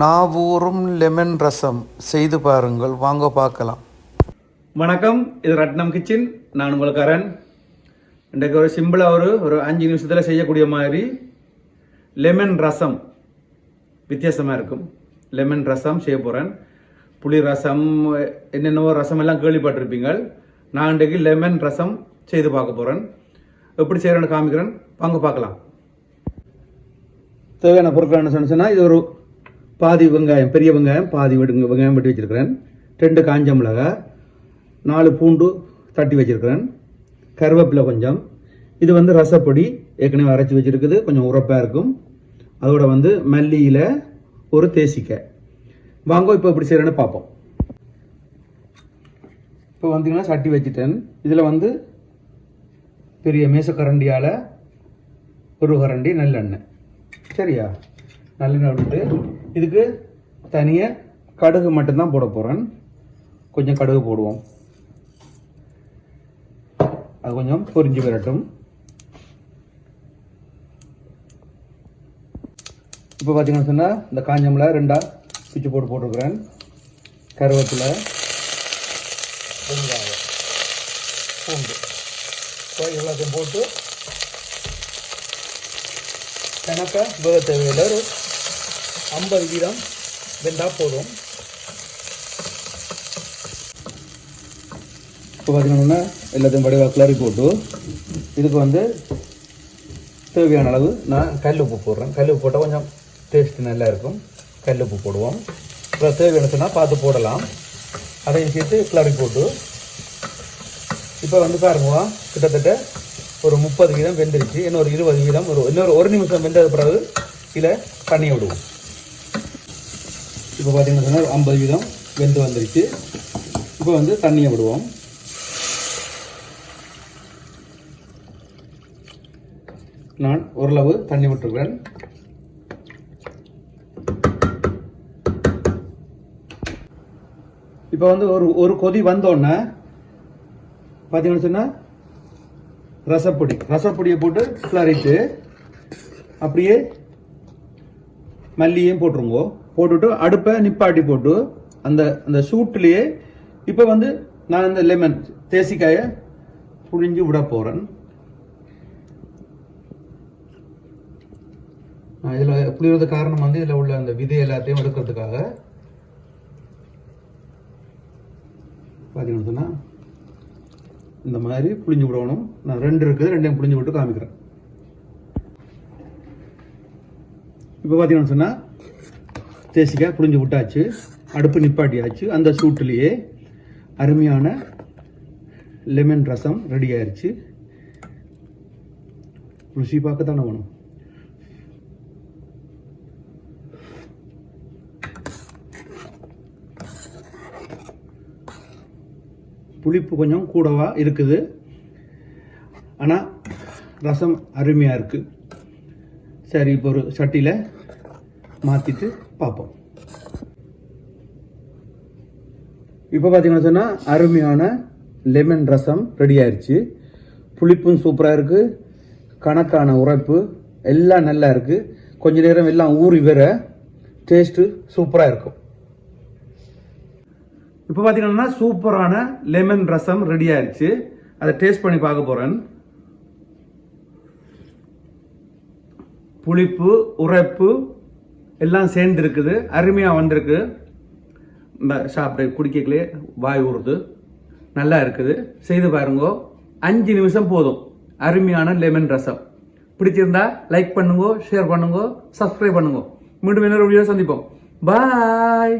நாவூரும் lemon ரசம் செய்து பாருங்கள். வாங்க பார்க்கலாம். வணக்கம் இது ரத்னம் கிச்சன். நான் உங்களுக்கு அரண். இன்றைக்கு ஒரு சிம்பிளாக ஒரு ஒரு அஞ்சு நிமிஷத்தில் செய்யக்கூடிய மாதிரி லெமன் ரசம் வித்தியாசமாக இருக்கும். லெமன் ரசம் செய்ய போகிறேன் புளி ரசம் என்னென்னவோ ரசம் எல்லாம் கேள்விப்பட்டிருப்பீங்க நான் இன்றைக்கு லெமன் ரசம் செய்து பார்க்க போகிறேன் எப்படி செய்கிறேன்னு காமிக்கிறேன். வாங்க பார்க்கலாம். தேவையான பொருட்கள் என்ன சொன்னால் இது ஒரு பாதி வெங்காயம் பெரிய வெங்காயம் பாதி வெடுங்க வெங்காயம் வெட்டி வச்சுருக்கிறேன். ரெண்டு காஞ்ச மிளகா நாலு பூண்டு தட்டி வச்சுருக்கிறேன். கருவேப்பிலை கொஞ்சம். இது வந்து ரசப்பொடி ஏற்கனவே அரைச்சி வச்சிருக்குது. கொஞ்சம் உரப்பாக இருக்கும். அதோட வந்து மல்லியில் ஒரு தேசிக்காய் வாங்க இப்போ எப்படி செய்கிறேன்னு பார்ப்போம். இப்போ வந்தீங்கன்னா சட்டி வச்சுட்டேன். இதில் வந்து பெரிய மேசக்கரண்டியால் ஒரு கரண்டி நல்லெண்ணெய். சரியா? நல்லெண்ணெய் விட்டு இதுக்கு தனியாக கடுகு மட்டும்தான் போட போகிறேன் கொஞ்சம் கடுகு போடுவோம். அது கொஞ்சம் பொரிஞ்சு வரட்டும். இப்போ பார்த்தீங்கன்னு சொன்னால் இந்த காஞ்சமில் ரெண்டாக பிச்சு போட்டு போட்டிருக்கிறேன். கருவேப்பிலை வெங்காயம் பூண்டு. ஸோ எல்லாத்தையும் போட்டு எனக்கு வேக தேவையில்லை. ஒரு ஐம்பது வீதம் வெந்தால் போதும். இப்போ பார்த்தீங்கன்னா எல்லாத்தையும் வடிவாக கிளறி போட்டு இதுக்கு வந்து தேவையான அளவு நான் கல் உப்பு போடுறேன். கல் உப்பு போட்டால் கொஞ்சம் டேஸ்ட் நல்லா இருக்கும். கல் உப்பு போடுவோம். இப்போ தேவையான சொன்னால் பார்த்து போடலாம். அதையும் சேர்த்து கிளறி போட்டு இப்போ வந்து பாருங்க கிட்டத்தட்ட ஒரு முப்பது வீதம் வெந்துருச்சு. இன்னும் ஒரு இருபது வீதம் ஒரு இன்னொரு ஒரு நிமிஷம் வெந்தது பிறகு இதில் தண்ணி விடுவோம். இப்போ பார்த்தீங்கன்னா சொன்னால் ஐம்பது வீதம் வெந்து வந்துருச்சு இப்போ வந்து தண்ணியை விடுவோம். நான் ஓரளவு தண்ணி விட்டுருக்கிறேன். இப்போ வந்து ஒரு ஒரு கொதி வந்தோடனே பார்த்தீங்கன்னு சொன்னால் ரசப்பொடி. ரசப்பொடியை போட்டு கிளறிட்டு அப்படியே மல்லியையும் போட்டுருங்கோ. போட்டுட்டு அடுப்பை நிப்பாட்டி போட்டு அந்த அந்த சூட்லேயே இப்போ வந்து நான் இந்த லெமன் தேசிக்காயை புழிஞ்சு விட போகிறேன் இதில் புளியறது காரணம் வந்து இதில் உள்ள அந்த விதை எல்லாத்தையும் எடுக்கிறதுக்காக. பார்த்தீங்கன்னு சொன்னால் இந்த மாதிரி புளிஞ்சு விடணும். நான் ரெண்டு இருக்குது ரெண்டையும் புளிஞ்சு விட்டு காமிக்கிறேன். இப்போ பார்த்தீங்கன்னு சொன்னால் தேசிக்காய் புளிஞ்சு விட்டாச்சு அடுப்பு நிப்பாட்டியாச்சு. அந்த சூட்டுலேயே அருமையான லெமன் ரசம் ரெடி ஆயிடுச்சு ருசி பார்க்க தானே வேணும். புளிப்பு கொஞ்சம் கூடவா இருக்குது. ஆனால் ரசம் அருமையாக இருக்குது சரி இப்போ ஒரு சட்டியில் மாற்றிட்டு பார்ப்போம். இப்போ பார்த்தீங்கன்னா சொன்னால் அருமையான லெமன் ரசம் ரெடி ஆயிடுச்சு புளிப்பும் சூப்பராக இருக்குது கணக்கான உரைப்பு எல்லாம் நல்லா இருக்குது கொஞ்ச நேரம் எல்லாம் ஊறி வர டேஸ்ட்டு சூப்பராக இருக்கும். இப்போ பார்த்தீங்கன்னா சூப்பரான லெமன் ரசம் ரெடி ஆயிடுச்சு அதை டேஸ்ட் பண்ணி பார்க்க போகிறேன் புளிப்பு உரைப்பு எல்லாம் சேர்ந்து இருக்குது அருமையாக வந்திருக்கு சாப்பிட குடிக்கலே வாய் ஊறுது. நல்லா இருக்குது. செய்து பாருங்க. அஞ்சு நிமிஷம் போதும். அருமையான லெமன் ரசம். பிடிச்சிருந்தா லைக் பண்ணுங்க ஷேர் பண்ணுங்க சப்ஸ்கிரைப் பண்ணுங்க. மீண்டும் இன்னொரு வீடியோ சந்திப்போம். பாய்